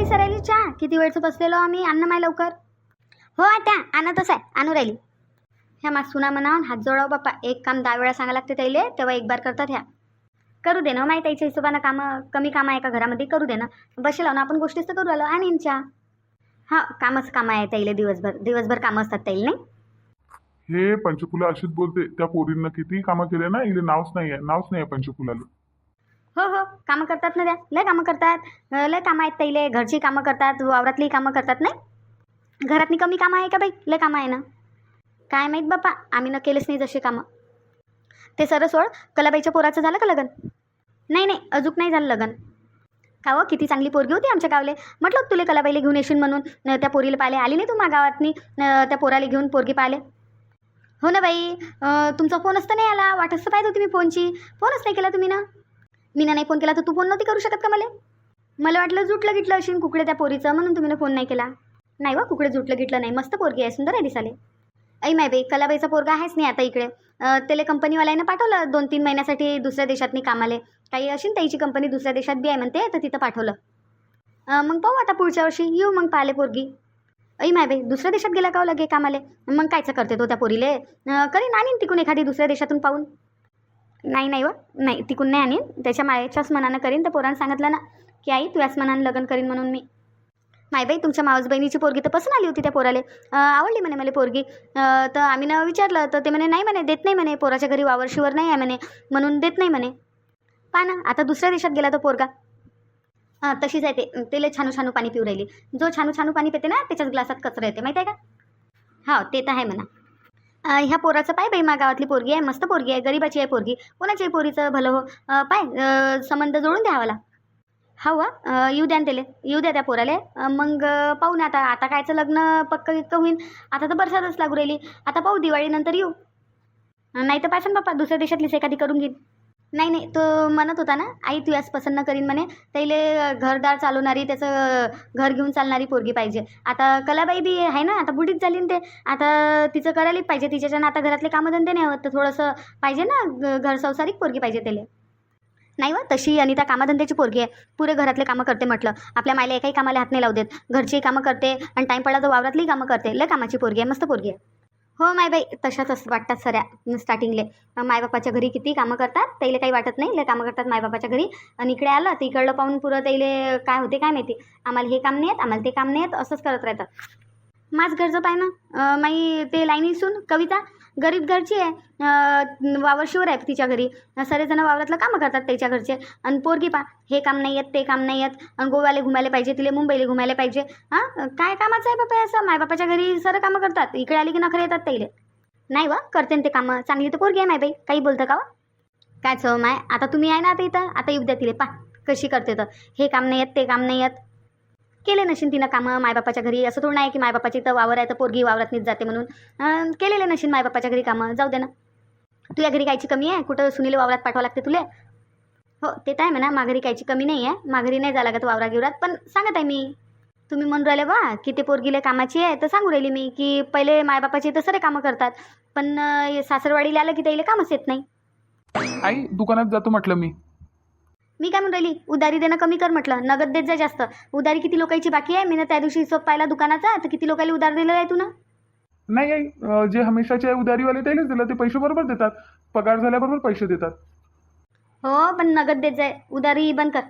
बाई सरायली चहा? किती वेळचं बसलेलो आम्ही? अन्न माय लवकर. हो आता. आणतच आहे. आणू राहिली. ह्या मा सुना म्हणावून हात जोडाव बाप्पा. एक काम दहा वेळा सांगा लागते त्याले तेव्हा एक बार करतात ह्या. करू दे ना हो माहीत त्याच्या हिशोबानं कामं कमी कामं आहे का घरामध्ये? करू दे ना. बसेल ना आपण गोष्टीच तर करू आलो. आणि चहा हा कामच कामं आहे त्याला दिवसभर. दिवसभर कामं असतात त्याला नाही? हे पंचकुला अशीच बोलते. त्या पोरींना किती कामं केले ना इले नावच नाही आहे नावच नाही आहे पंचकुलाला. हो हो. कामं करतात ना त्या. लय कामं करतात. लय कामं आहेत ताईले घरची कामं करतात वावरातली कामं करतात नाही? घरातली कमी कामं आहे का बाई? लय कामं आहे ना? काय माहीत बाप्पा आम्ही न केलेच नाही जशी कामं. ते सरळ सोड कलाबाईच्या पोराचं झालं का लगन? नाही नाही अजून नाही झालं लगन. का हो किती चांगली पोरगी होती आमच्या गावले. म्हटलं तुले कलाबाईले कलाबाईला घेऊन येशील म्हणून. त्या पोरीला पाहिले आली नाही तू मा गावातनी? त्या पोराला घेऊन पोरगी पाहिले हो ना बाई. तुमचा फोनच तर नाही आला. वाटच तर पाहिजे होती मी फोनची. फोनच नाही केला तुम्ही ना? मी नाही फोन केला तर तू फोन नव्हती करू शकत का मला? मला वाटलं जुटलं गिटलं अशी कुकडे त्या पोरीचं म्हणून तुम्ही फोन नाही केला. नाही वा कुकडे जुटलं गिटलं नाही. मस्त पोरगी आहे सुंदर आहे दिसाले ऐ माय बाई कलाबाईचा पोरगा आहेच नाही आता इकडे. त्याला कंपनीवाल्यानं पाठवलं दोन तीन महिन्यासाठी दुसऱ्या देशातनी कामाले. काही अशी त्याची कंपनी दुसऱ्या देशात बी आहे म्हणते तर तिथं पाठवलं. मग पाहू आता पुढच्या वर्षी. येऊ मग पाहिले पोरगी. ऐ माय बाई दुसऱ्या देशात गेला का हो लगे कामाले? मग कायचं करते तो त्या पोरीले? अं, करीन आणीन तिकून एखादी दुसऱ्या देशातून पाहून. नाही नाही व नाही तिकून नाही आणीन. त्याच्या मायेच्याच मनानं करीन. तर पोरानं सांगितलं ना की आई तुझ्याच मनानं लग्न करीन म्हणून मी. मायबाई तुमच्या मावस बहिणीची पोरगी तर पसंत आली होती त्या पोराले. आवडली म्हणे मला पोरगी. तर आम्ही ना विचारलं तर ते म्हणे नाही म्हणे देत नाही म्हणे. पोराच्या घरी वावरशीवर नाही आहे म्हणे. म्हणून देत नाही म्हणे. पहा ना आता दुसऱ्या देशात गेला तो पोरगा. हां तशीच आहे ते. त्याला छानू छानू पाणी पिऊ राहिली. जो छानू छानू पाणी पिते ना त्याच्याच ग्लासात कचरा येते. माहिती आहे का? हो ते तर आहे म्हणा. ह्या पोराचं पाय बाई मा गावातली पोरगी आहे मस्त पोरगी आहे गरीबाची आहे पोरगी. कोणाची आहे पोरीचं भलं हो? पाय संबंध जोडून द्या मला हा वा येऊ द्या ना त्याले येऊ द्या त्या पोराले. मग पाहू ना आता आता कायचं लग्न पक्क इतकं होईन. आता तर बरसातच लागू राहिली. आता पाहू दिवाळीनंतर येऊ. नाही तर पाहिजे बाप्पा दुसऱ्या देशातलीच एखादी करून घेईन. नाही नाही तो म्हणत होता ना आई तू याच पसंत करीन म्हणे. त्याले घरदार चालवणारी त्याचं घर घेऊन चालणारी पोरगी पाहिजे. आता कलाबाई बी आहे ना आता बुडीच झाली ते. आता तिचं करायलाच पाहिजे तिच्याच्यानं आता घरातले कामधंदे नाही होत. तर थोडंसं पाहिजे ना ग- घर संसारिक पोरगी पाहिजे त्याला. नाही व तशी अनिता कामधंद्याची पोरगी आहे. पुरे घरातले कामं करते म्हटलं. आपल्या मायला एकाही कामाला हात नाही लावू देत. घरचीही कामं करते आणि टाईम पडला तर वावरातली कामं करते. लय कामाची पोरगी आहे मस्त पोरगी आहे. हो माय बाई तशाच असं वाटतात सऱ्या स्टार्टिंगले मायबापाच्या घरी किती कामं करतात? त्याला काही वाटत नाही लय कामं करतात मायबापाच्या घरी. आणि इकडे आलं तर इकडलं पाहून पुरं त्याले काय होते काय माहिती. आम्हाला हे काम नाही येत आम्हाला ते काम नाही येत असंच करत राहतात. माझ गरज पाय ना? माई ते लाईनी सून कविता? गरीब घरची आहे वावरशिवर वावर शिवर आहे तिच्या घरी. सगळेजण वावरातलं कामं करतात त्याच्या घरचे. आणि पोरगी पा हे काम नाही येत ते काम नाही येत. आणि गोव्याला घुमायला पाहिजे तिला मुंबईला घुमायला पाहिजे. हां? काय कामाचं आहे बापा असं? मायबापाच्या घरी सर कामं करतात. इकडे आली की नखरे येतात त्याला नाही वा करते ना ते कामं. चांगली तर पोरगी आहे मायबाई काही बोलतं का वा? काय चव माय? आता तुम्ही आहे ना आता इथं? आता येऊ द्या तिले. पा कशी करते तर. हे काम नाही येत ते काम नाही येत. केले नशीन तिनं कामं मायबापाच्या घरी. असं थोडं नाही की मायबापाची तर वावर आहे तर पोरगी वावरात नीच जाते म्हणून. केलेले नशीन मायबापाच्या घरी कामं. जाऊ दे ना. तुझ्या घरी कायची कमी आहे? कुठं सुनील वावरात पाठवावं लागते तुले? हो ते तर आहे म्हणा. माघारी कायची कमी नाही आहे. माघारी नाही जा लागत वावरा गिवरात पण सांगत आहे मी. तुम्ही म्हणून राहिले बा की ते पोरगीले कामाची आहे. तर सांगू राहिली मी की पहिले मायबापाचे तर सरे कामं करतात. पण सासरवाडीला आलं की त्याला कामच येत नाही. आई दुकानात जातो म्हटलं मी. मी काय म्हणून राहिली? उधारी देणं कमी कर म्हटलं. नगद देत जा जास्त. उधारी किती लोकांची बाकी आहे? मी ना त्या दिवशी हिशोब पाहिला दुकानाचा. तर किती लोकांनी उधार दिलेला आहे तू ना नाही आई अं, जे हमेशाचे उधारीवाले त्यालाच दिलं. ते पैसे बरोबर देतात. पगार झाल्याबरोबर पैसे देतात. हो पण नगद देत जाय. उधारी बंद कर.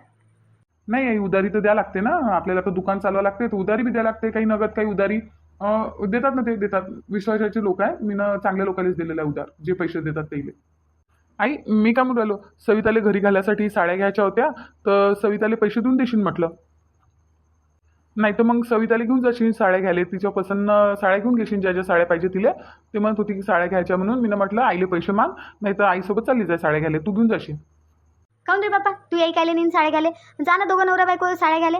नाही आई उधारी तर द्या लागते ना. आपल्याला तर दुकान चालवा लागते. तर उधारी बी द्या लागते. काही नगद काही उधारी अं, देतात ना ते देतात. विश्वासाचे लोक आहे मी ना चांगल्या लोकांनाच दिलेला आहे उधार जे पैसे देतात तेले आई मी काय म्हणून राहिलो सविताले घरी घालायसाठी साड्या घ्यायच्या होत्या तर सविताले पैसे देऊन देशील म्हटलं. नाही तर मग सविताला घेऊन जाशील साड्या घ्यायला. तिच्या पसंत साड्या घेऊन घेशील ज्या ज्या साड्या पाहिजे तिला. ते म्हणत होती की साड्या घ्यायच्या म्हणून. मी म्हटलं आईले पैसे माग नाही तर आईसोबत चालली जाय साड्या घ्यायला. तू घेऊन जाशील. काऊन रे बाप्पा? तू याई कायले नेन साड्या घाले जा ना दोघं नवरा बायको साड्या घाले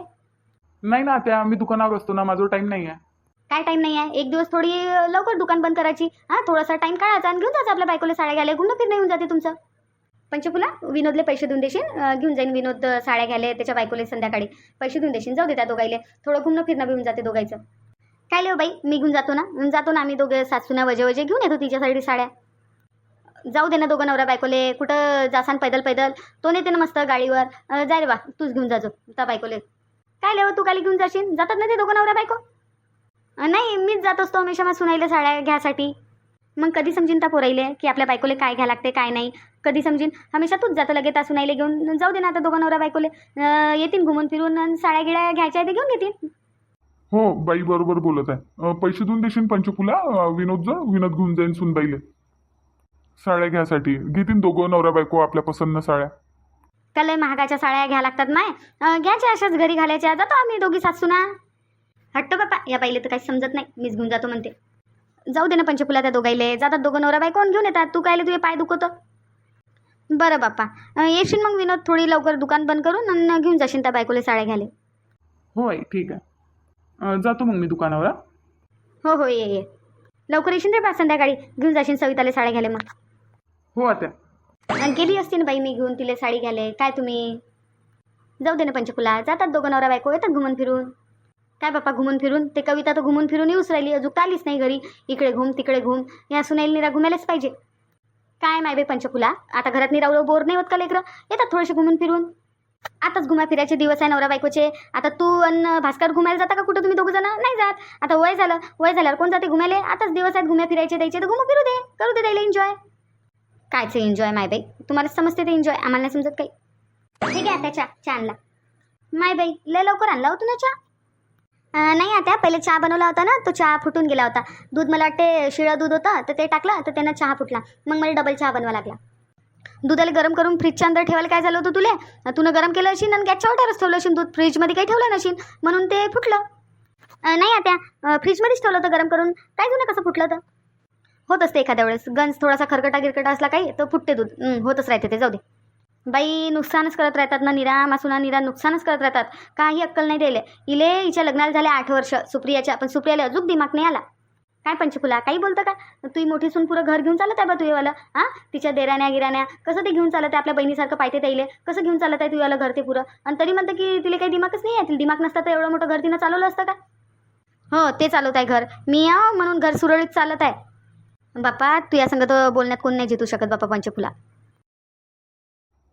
नाही ना त्या मी दुकानावर असतो ना माझा टाईम नाही आहे काय टाईम नाही आहे एक दिवस थोडी लवकर दुकान बंद करायची. हां थोडासा टाईम काढायचा आणि घेऊन जायचं आपल्या बायकोला साड्या घ्यायला. घुमणं फिरणं येऊन जाते तुमचं. पंचफुला विनोदले पैसे देऊन देशील. घेऊन जाईन विनोद साड्या घ्यायला त्याच्या बायकोले संध्याकाळी. पैसे देऊन देशील. जाऊ दे त्या दोघाईले. थोडं घुमणं फिरणं बी होऊन जाते दोघायचं काय लिहो बाई? मी घेऊन जातो ना? जातो ना आम्ही दोघे सासूना वजे वजे घेऊन येतो तिच्यासाठी साड्या. जाऊ दे ना दोघं नवरा बायकोले. कुठं जासान पैदल पैदल. तो नेते ना मस्त गाडीवर. जाय रे बा तूच घेऊन जाजो त्या बायकोले. काय लेव हो, तू काली घेऊन जाशील? जातात ना ते दोघं नवरा बायको? नाही मीच जात असतो हमेशा मग सुनाईले साड्या घ्यासाठी. मग कधी समजीन त्या पोराईले की आपल्या बायकोले काय घ्या लागते काय नाही? कधी समजीन? हमेशा तूच जातं लगेच त्या सुनाईले घेऊन. जाऊ दे ना आता दोघं नवरा बायकोले. अं, येतील घुमून फिरून अन् साड्या गिड्या घ्यायच्या आहे ते घेऊन येतील हो बाई बरोबर बोलत आहे. अं, पैसे देऊन देशील पंचकुला अं, विनोद जर विनोद घेऊन जाईन सुनबाईले. साड्या घ्यासाठी. घेतील दोघं नवरा बायको आपल्या पसंत साड्या. का लय महागाच्या साड्या घ्या लागतात माय. अं, घ्यायच्या अशाच घरी घालायच्या. जातो आम्ही दोघी सासू ना. हट्ट बापा या बाईले तर काही समजत नाही. मीच घेऊन जातो म्हणते. जाऊ दे ना पंचफुला त्या दोघाईले. जातात दोघं नवरा बाई कोण घेऊन येतात? तू कायले तुझे पाय दुखवतो? बरं बाप्पा. येशील मग विनोद थोडी लवकर दुकान बंद करून आणि घेऊन जाशील त्या बायकोले साड्या घ्यायला हो आई ठीक आहे. अं, जातो मग मी दुकानावर हा? हो हो ये ये. लवकर येशील रे बा संध्याकाळी. घेऊन जाशील सविताले साड्या घ्यायला मग. हो आत्या अन् गेली असती ना बाई मी घेऊन तिला साडी घ्याले काय तुम्ही? जाऊ दे ना पंचकुला. जातात दोघं नवरा बायको येतात घुमून फिरून. काय बाप्पा घुमून फिरून? ते कविता तर घुमून फिरून येऊच राहिली अजून आलीच नाही घरी. इकडे घुम तिकडे घुम. या सुनाईल निरा घुमायलाच पाहिजे. काय माय बाई पंचकुला? आता घरात निरावलं बोर नाही होत का लेकरं? येतात थोडेसे घुमून फिरून. आताच घुमा फिरायचे दिवस आहे नवरा बायकोचे. आता तू अन भास्कर घुमायला जाता का कुठं तुम्ही दोघं जण? नाही जात. आता वय झालं. वय झाल्यावर कोण जाते घुमायला? आताच दिवस आहेत घुम्या फिरायचे द्यायचे. तर घुमू फिरू दे. करू दे द्यायला एन्जॉय कायचं एन्जॉय माय बाई? तुम्हाला समजते ते एन्जॉय आम्हाला नाही समजत काही. ठीक आहे आता छानला. चहा आणला माय बाई लय लवकर आणला होता ना चहा? नाही आता पहिले चहा बनवला होता ना तो चहा फुटून गेला होता. दूध मला वाटते शिळं दूध होतं तर ते टाकलं तर त्यानं चहा फुटला. मग मला डबल चहा बनवा लागला. दुधाला गरम करून फ्रीजच्या अंदर ठेवायला काय झालं होतं तुले? तुनं गरम केलं असेल आणि गॅसच्या वाट्यावरच ठेवलं असेल दूध. फ्रीजमध्ये काही ठेवलं नसेल म्हणून ते फुटलं. नाही आता फ्रीजमध्येच ठेवलं होतं गरम करून. काय जुनं कसं फुटलं तर होत असते एखाद्या वेळेस. गंज थोडासा खरकटा गिरकटा असला काही तर फुटते दूध. होतच राहते ते. जाऊ दे. बाई नुकसानच करत राहतात ना निरा मासुना निरा नुकसानच करत राहतात. काही अक्कल नाही दिले इले हिच्या लग्नाला झाले आठ वर्ष. सुप्रियाच्या पण सुप्रियाला अजून दिमाग नाही आला. काय पंचफुला काही बोलतं का? तू मोठी सून पुरं घर घेऊन चालत आहे बा तुझेवालं हां? तिच्या देराण्या गिराण्या. कसं ते घेऊन चालत आहे आपल्या बहिणीसारखं पाहिजे त्याईले कसं घेऊन चालत आहे तुझ्याला घर ते पुरं? आणि तरी म्हणतं की तिला काही दिमागच नाही आहे दिमाग नसतं तर एवढं मोठं घर तिनं चालवलं असतं का? हो ते चालवत आहे घर. मी या म्हणून घर सुरळीत चालत आहे. बाप्पा तुया संगत बोलण्यात कोण नाही जितू शकत बाप्पा पंचफुला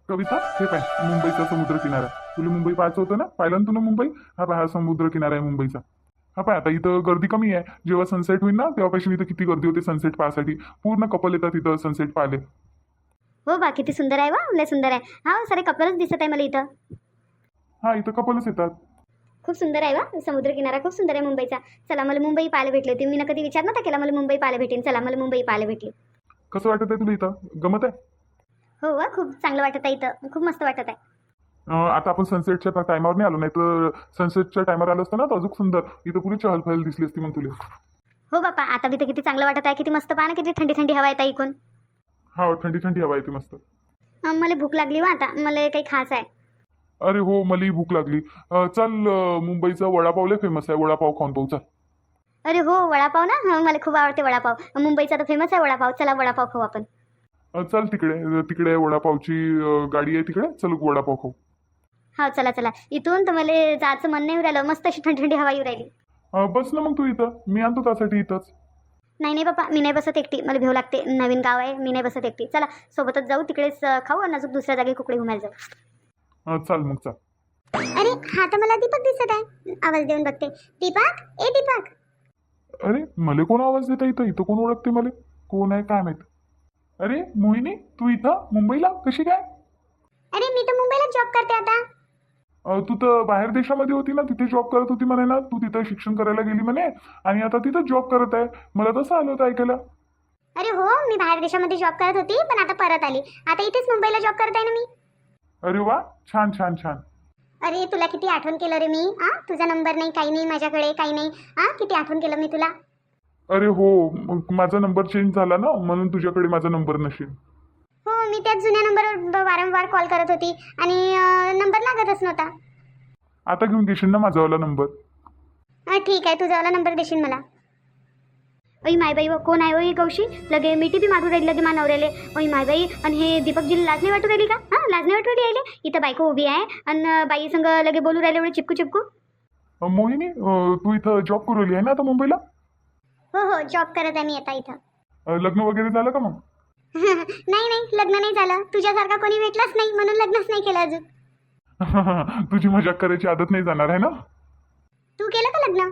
कविता हे पाय मुंबईचा समुद्र किनारा तुला मुंबई पाहायचं होतं ना? पाहिलं ना तुला मुंबई? हा पाय हा समुद्र किनारा आहे मुंबईचा. हा पाय आता इथं गर्दी कमी आहे. जेव्हा सनसेट होईल ना तेव्हापासून इथं किती गर्दी होते सनसेट पाहायसाठी. पूर्ण कपल येतात इथं सनसेट पाहिले हो बा किती सुंदर आहे वा लय सुंदर आहे. हा सारे कपलच दिसत आहे मला इथं. हा इथं कपलच येतात. खूप सुंदर आहे वा समुद्र किनारा खूप सुंदर आहे मुंबईचा. चला मला मुंबई पाहायला भेटली होती. मी ना कधी विचार नव्हता केला मला मुंबई पाहायला भेटेन. चला मला मुंबई पाहायला भेटली. कसं वाटत आहे तुला इथं? गमत आहे? हो वा खूप चांगलं वाटत आहे इथं. खूप मस्त वाटत आहे. अं, आता आपण सनसेटच्या टायमावर नाही आलो नाही तर सनसेटच्या टायमावर आलो असतं ना तर अजून सुंदर. इथं पुरी चहल पहल दिसली असती मग तुला. हो बापा आता बी तर किती चांगलं वाटत आहे किती मस्त पहा ना किती थंडी थंडी हवा येत आहे इकून. हा थंडी थंडी हवा येते मस्त. अं, मला भूक लागली वा आता मला काही खास आहे. अरे हो मलाही भूक लागली. अं, चल अं, मुंबईचा वडापाव लय फेमस आहे वडापाव खाऊन पाहू चल. अरे हो वडापाव ना? हं, मला खूप आवडते वडापाव. मुंबईचा तर फेमस आहे वडापाव. चला वडापाव खाऊ आपण. चल तिकडे. तिकडे वडापावची गाडी आहे तिकडे. चल वडापाव खाऊ. हो चला चला. इथून तर मला जायचं मन नाही राहिलं मस्त अशी थंडी थंडी हवा येऊ राहिली. अं, बस ना मग तू इथं. मी आणतो त्यासाठी इथंच. नाही नाही बाबा मी नाही बसत एकटी. मला भेव लागते. नवीन गाव आहे. मी नाही बसत एकटी. चला सोबतच जाऊ. तिकडेच अं, खाऊ आणि अजून दुसऱ्या जागी कुकडे घुमायला जाऊ. अं, चाल मग चाल. अरे हा तर मला दीपक दिसत आहे. आवाज देऊन बघते. दीपक? ए दीपक. अरे मले कोण आवाज देता इथं? इथं कोण ओळखते मले? कोण आहे? काय माहीत? अरे मोहिनी तू इथं? मुंबईला? कशी काय? अरे मी तर मुंबईला जॉब करते आता. अं, तू तर बाहेर देशामध्ये होती ना तिथे जॉब करत होती म्हणे ना तू तिथं शिक्षण करायला गेली म्हणे आणि आता तिथं जॉब करत आहे. मला तसं आलं होतं ऐकायला. अरे हो मी बाहेर देशामध्ये जॉब करत होती पण आता परत आली. आता इथेच मुंबईला जॉब करत आहे ना मी. अरे वा छान छान छान. अरे तुला किती आठवण केलं रे मी आ? तुझा नंबर नाही काही नाही माझ्याकडे काही नाही. आ किती आठवण केलं मी तुला? अरे हो मग माझा नंबर चेंज झाला ना म्हणून तुझ्याकडे माझा नंबर नसेल. हो मी त्याच जुन्या नंबरवर वारंवार कॉल करत होती आणि नंबर लागतच नव्हता. आता घेऊन देशील ना माझावाला नंबर हा ठीक आहे तुझावाला नंबर देशील मला. ओई मायबाई व कोण आहे ओई कौशी? लगे मिठी बी मारू राहिली लगे मा नवऱ्याले. ओई मायबाई आणि हे दीपकजीला लाज नाही वाटू राहिली का? हां लाज नाही वाटू राहिली यायले? इथं बायको उभी आहे आणि बाई संग लगे बोलू राहिले एवढे चिपकू चिपकू अं, मोहिनी अं, तू इथं जॉब करू राहिली आहे ना आता मुंबईला? हो हो जॉब करत आहे मी आता इथं. अं, लग्न वगैरे झालं का मग? नाही नाही लग्न नाही झालं. तुझ्यासारखा कोणी भेटलाच नाही म्हणून लग्नच नाही केलं अजून. तुझी मजाक करायची आदत नाही जाणार आहे ना? तू केलं का लग्न?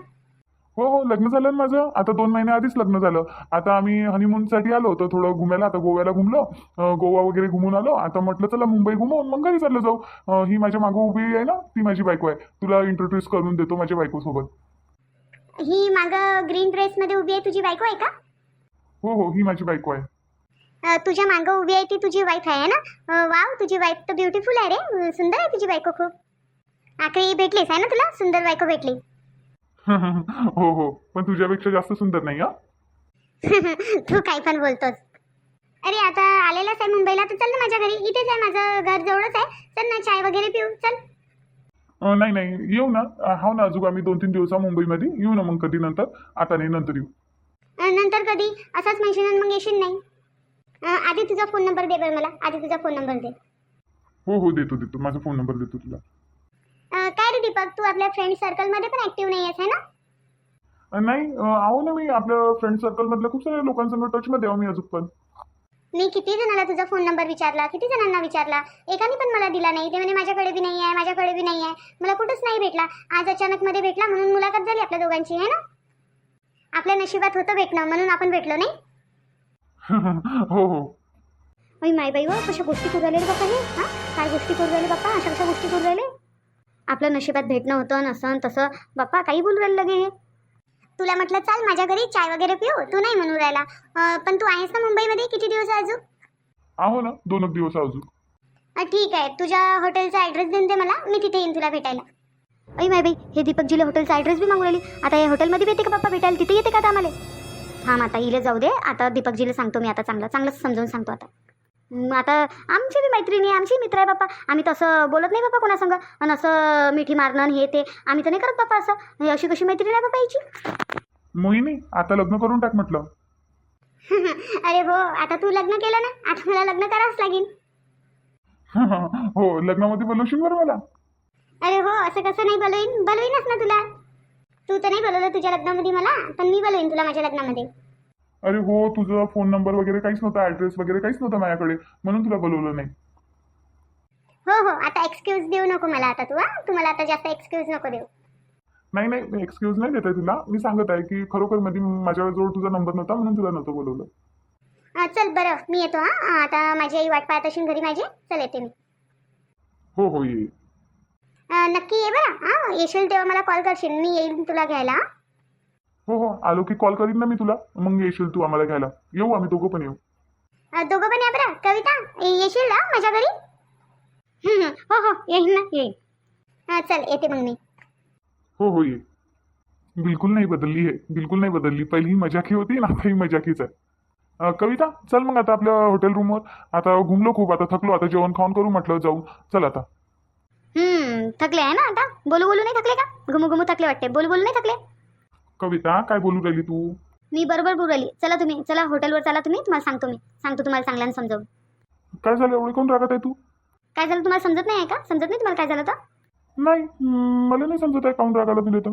हो हो लग्न झालं ना माझं. आता दोन महिन्या आधीच लग्न झालं. आता आम्ही हनीमूनसाठी आलो होतो थोडं घुमायला. आता गोव्याला घुमलो. अं, गोवा वगैरे घुमून आलो. आता म्हटलं चला मुंबई घुमवून मग घरी चाललं जाऊ. अं, ही माझ्या मागं उभी आहे ना? ती माझी बायको आहे. तुला इंट्रोड्यूस करून देतो माझ्या बायकोसोबत. ही मागं ग्रीन ड्रेसमध्ये उभी आहे तुझी बायको आहे का? हो हो ही माझी बायको आहे. अ, तुझ्या मागं उभी आहे ती तुझी वाईफ आहे ना? अ, वाव तुझी वाईफ तर ब्युटिफुल आहे रे. सुंदर आहे तुझी बायको खूप. आखरी भेटलीस आहे ना तुला? सुंदर बायको भेटली. हो हो पण तुझ्यापेक्षा जास्त सुंदर नाही हा? तू काही पण बोलतोस. अरे आता आलेलाच आहे मुंबईला तर चल ना माझ्या घरी. इथेच आहे माझं घर जवळच आहे. चल ना चाय वगैरे पिऊ. चल. अं, नाही नाही. येऊ ना. अं, हो ना अजून आम्ही दोन तीन दिवसा मुंबईमध्ये. येऊ ना मग कधी नंतर. आता नाही नंतर येऊ. अ, नंतर कधी? असाच म्हणशील आणि मग येशील नाही. अ, आधी तुझा फोन नंबर दे बरं मला. आधी तुझा फोन नंबर दे. हो हो देतो देतो. माझा फोन नंबर देतो तुला. अ, काय रे दीपक? तू आपल्या फ्रेंड सर्कलमध्ये पण ॲक्टिव्ह नाही आहेस है ना? अं, नाही. अं, आहो ना मी. आपल्या फ्रेंड सर्कलमधल्या खूप साऱ्या लोकांसंग टचमध्ये आहो मी अजून पण. मी किती जणाला तुझा फोन नंबर विचारला किती जणांना विचारला? एकाने पण मला दिला नाही. ते म्हणे माझ्याकडे बी नाही आहे माझ्याकडे बी नाही आहे मला कुठंच नाही भेटला. आज अचानक मध्ये भेटला म्हणून मुलाखत झाली आपल्या दोघांची आहे ना? आपल्या नशिबात होतं भेटणं म्हणून आपण भेटलो नाही? हो हो. माय बाई व कशा गोष्टी करू राहिले रे बाप्पा हे? हां? काय गोष्टी करू राहिले बाप्पा अशा कशा गोष्टी करू राहिले? आपल्या नशिबात भेटणं होतं नसन तसं. बाप्पा काही बोलू राहिले लगे हे? तुला म्हटलं चाल माझ्या घरी चाय वगैरे पिऊ तू नाही म्हणून राहिला. अं, पण तू आहेस ना मुंबईमध्ये? किती दिवस अजून? आहो ना दोन एक दिवस अजून. अ, ठीक आहे. तुझ्या हॉटेलचा ॲड्रेस देऊन दे मला. मी तिथे येईन तुला भेटायला. अई माय बाई हे दीपकजीला हॉटेलचा ॲड्रेस बी मागू राहिली आता या हॉटेलमध्ये येते का पप्पा भेटायला? तिथे येते का आता आम्हाला? हां आता इले जाऊ दे. आता दीपकजीला सांगतो मी आता चांगलं. चांगलंच समजावून सांगतो आता. आता आमची बी मैत्रिणी आहे आमची मित्र आहे बाप्पा. आम्ही तसं बोलत नाही बाप्पा कोणासंग. आणि असं मिठी मारणं हे ते. आम्ही तर नाही करत बाप्पा असं. हे अशी कशी मैत्रीण आहे बाप्पा याची मोहिनी आता लग्न करून टाक म्हटलं. अरे हो आता तू लग्न केलं ना? आता मला लग्न करावंच लागेल. हो लग्नामध्ये बोलवशील बरं मला. अरे हो असं कसं नाही बोलवीन? बोलवीनच ना तुला. तू तर नाही बोलवलं तुझ्या लग्नामध्ये मला पण मी बोलवीन तुला माझ्या लग्नामध्ये. अरे हो तुझा फोन नंबर वगैरे काहीच नव्हता ऍड्रेस वगैरे काहीच नव्हतं माझ्याकडे. म्हणून तुला बोलवलं नाही. हो हो आता एक्सक्यूज देऊ नको मला आता तू हा? तू मला आता जास्त एक्सक्यूज नको देऊ. नाही नाही एक्सक्यूज नाही देत आहे तुला. मी सांगत आहे की खरोखरमध्ये माझ्याजवळ तुझा नंबर नव्हता म्हणून तुला नव्हतं बोलवलं. हा, चल बरं मी येतो हा? आता माझी आई वाट पाहत असेल घरी माझी. चल येते मी. हो हो ये अं, नक्की ये बरं हा? येशील तेव्हा मला कॉल करशील. मी येईन तुला घ्यायला हा? हो हो आलो की कॉल करीन ना मी तुला. मग येशील तू आम्हाला घ्यायला. येऊ आम्ही दोघं पण येऊ. दोघं पण या बरं. कविता येशील ना माझ्या घरी? हं, हं. येईन ना येईन. हा चल येते मग मी. हो हो ये. बिलकुल नाही बदलली आहे बिलकुल नाही बदलली. पहिली ही मजाकी होती आणि आता ही मजाकीच आहे. अं, कविता चल मग आता आपल्या हॉटेल रूमवर आता घुमलो खूप आता थकलो. आता जेवण खाऊन करू म्हटलं जाऊ. चल आता. हम्म थकले आहे ना आता? बोलू बोलू नाही थकले का? घुमू घुमू थकले वाटते. बोलू बोलू नाही थकले? कविता काय बोलू राहिली तू? मी बरोबर बोलू राहिली. चला तुम्ही चला हॉटेलवर चला तुम्ही तुम्हाला सांगतो मी. सांगतो तुम्हाला चांगल्यानं समजावून. काय झालं? एवढे कोण रागत आहे तू? काय झालं? तुम्हाला समजत नाही आहे का? समजत नाही तुम्हाला काय झालं तर नाही हम्म, मला नाही समजत आहे काऊन रागाला दिले तर.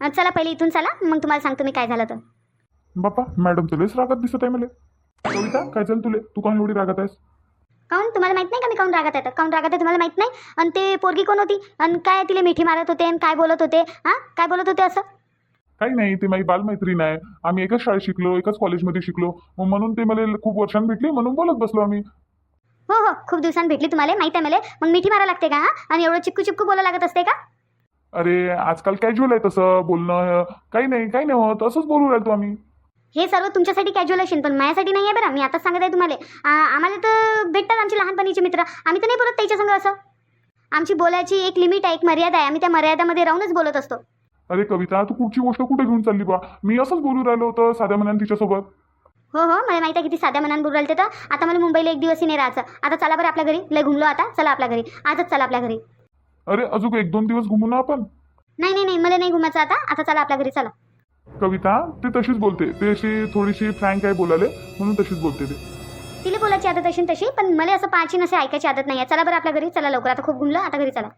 अं, चला पहिले इथून चला मग तुम्हाला सांगतो मी काय झालं तर बाप्पा मॅडम तुलेच रागात दिसत आहे मला. कविता काय झालं तुले? तू कोण एवढी रागात आहेस? काऊन तुम्हाला माहीत नाही का मी काऊन रागत आहे? काऊन रागत आहे तुम्हाला माहीत नाही? आणि ते पोरगी कोण होती? आणि काय तिला मिठी मारत होते? आणि काय बोलत होते? हां? काय बोलत होते असं? काही नाही ते माझी बालमैत्रीण आहे. आम्ही एकाच शाळेत शिकलो एकाच कॉलेजमध्ये शिकलो. मग म्हणून ते मला खूप वर्षांनी भेटली म्हणून बोलत बसलो आम्ही. हो हो. खूप दिवसांनी भेटली तुम्हाला माहीत आहे मला. मग मिठी मारा लागते का हां? आणि एवढं चिपकू चिपकू बोला लागत असते का? अरे आजकाल कॅज्युअल आहे तसं बोलणं. काही नाही काही नाही होत. असंच बोलू राहिलो आम्ही. हे सर्व तुमच्यासाठी कॅज्युअल असेल पण माझ्यासाठी नाही आहे बरं. मी आताच सांगत आहे तुम्हाला. आ- आम्हाला तर भेटतात आमचे लहानपणीचे मित्र. आम्ही तर नाही बोलत त्याच्या संग असं. आमची बोलायची एक लिमिट आहे एक मर्यादा आहे. आम्ही त्या मर्यादामध्ये राहूनच बोलत असतो. अरे कविता तू पुढची गोष्ट कुठे घेऊन चालली बा? मी असंच बोलू राहिलो होतं साध्या मनाने तिच्यासोबत. हो हो मला माहिती आहे किती साध्या मनाने बोलू राहिले तर. आता मला मुंबईला एक दिवसही नाही राहायचं. आता चला बरं आपल्या घरी. लय घुमलो आता. चला आपल्या घरी. आजच चला आपल्या घरी. अरे अजून एक दोन दिवस घुमू ना आपण? नाही नाही नाही. मला नाही घुमायचं आता. आता चला आपल्या घरी. चला. कविता ते तशीच बोलते. ते अशी थोडीशी फ्रँक आहे बोलायला म्हणून तशीच बोलते ते. तिला बोलायची आदत असेल तशी पण मला असं पाहायची नसे ऐकायची आदत नाही आहे चला बरं आपल्या घरी. चला लवकर. आता खूप घुमलं. आता घरी चला.